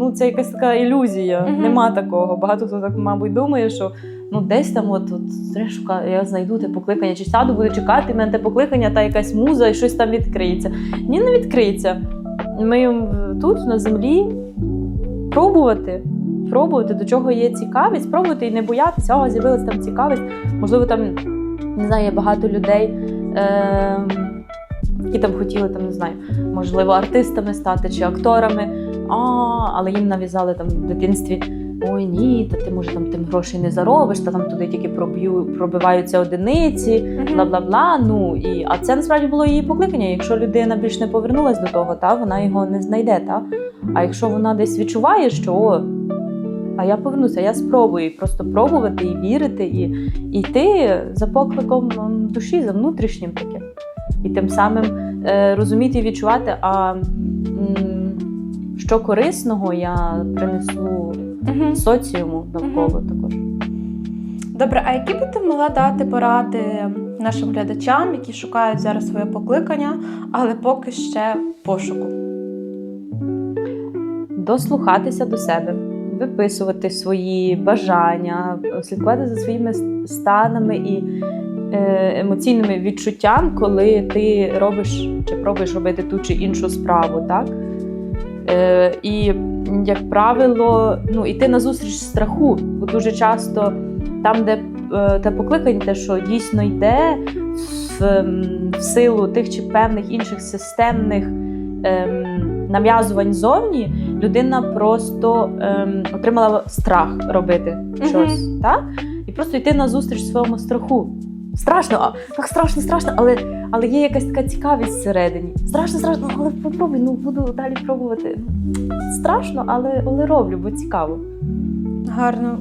ну це якась така ілюзія. Мгм. Нема такого. Багато хто так, мабуть, думає, що ну десь там, от, от шукаю, я знайду те покликання, чи сяду, буду чекати, мене те покликання, та якась муза, і щось там відкриється. Ні, не відкриється. Ми тут, на землі, пробувати. Пробувати, до чого є цікавість, спробувати і не боятися, о, з'явилася там цікавість. Можливо, там не знаю, є багато людей, е, які там хотіли там, не знаю, можливо, артистами стати чи акторами, а, але їм нав'язали там в дитинстві. Ой, ні, та ти може там тим грошей не заробиш, та там туди тільки проб'ю, пробиваються одиниці, бла бла бла. Ну і а це насправді було її покликання. Якщо людина більш не повернулась до того, та вона його не знайде. Та а якщо вона десь відчуває, що о, а я повернуся, я спробую І просто пробувати і вірити, і, і йти за покликом душі, за внутрішнім таким. І тим самим е, розуміти і відчувати, а м, що корисного я принесу Мгм. соціуму навколо також. Добре, а які би ти могла дати поради нашим глядачам, які шукають зараз своє покликання, але поки ще в пошуку? дослухатися до себе, виписувати свої бажання, слідкувати за своїми станами і е, емоційними відчуттям, коли ти робиш чи пробуєш робити ту чи іншу справу, так? Е, і, як правило, ну, йти на зустріч страху, бо дуже часто там, де е, те покликання, те, що дійсно йде в, в силу тих чи певних інших системних ем, нав'язувань зовні, людина просто ем, отримала страх робити щось, так? І просто йти на зустріч своєму страху. Страшно, а так страшно, страшно, але, але є якась така цікавість всередині. Страшно, страшно, але попробуй, ну буду далі пробувати. Страшно, але, але роблю, бо цікаво. Гарно.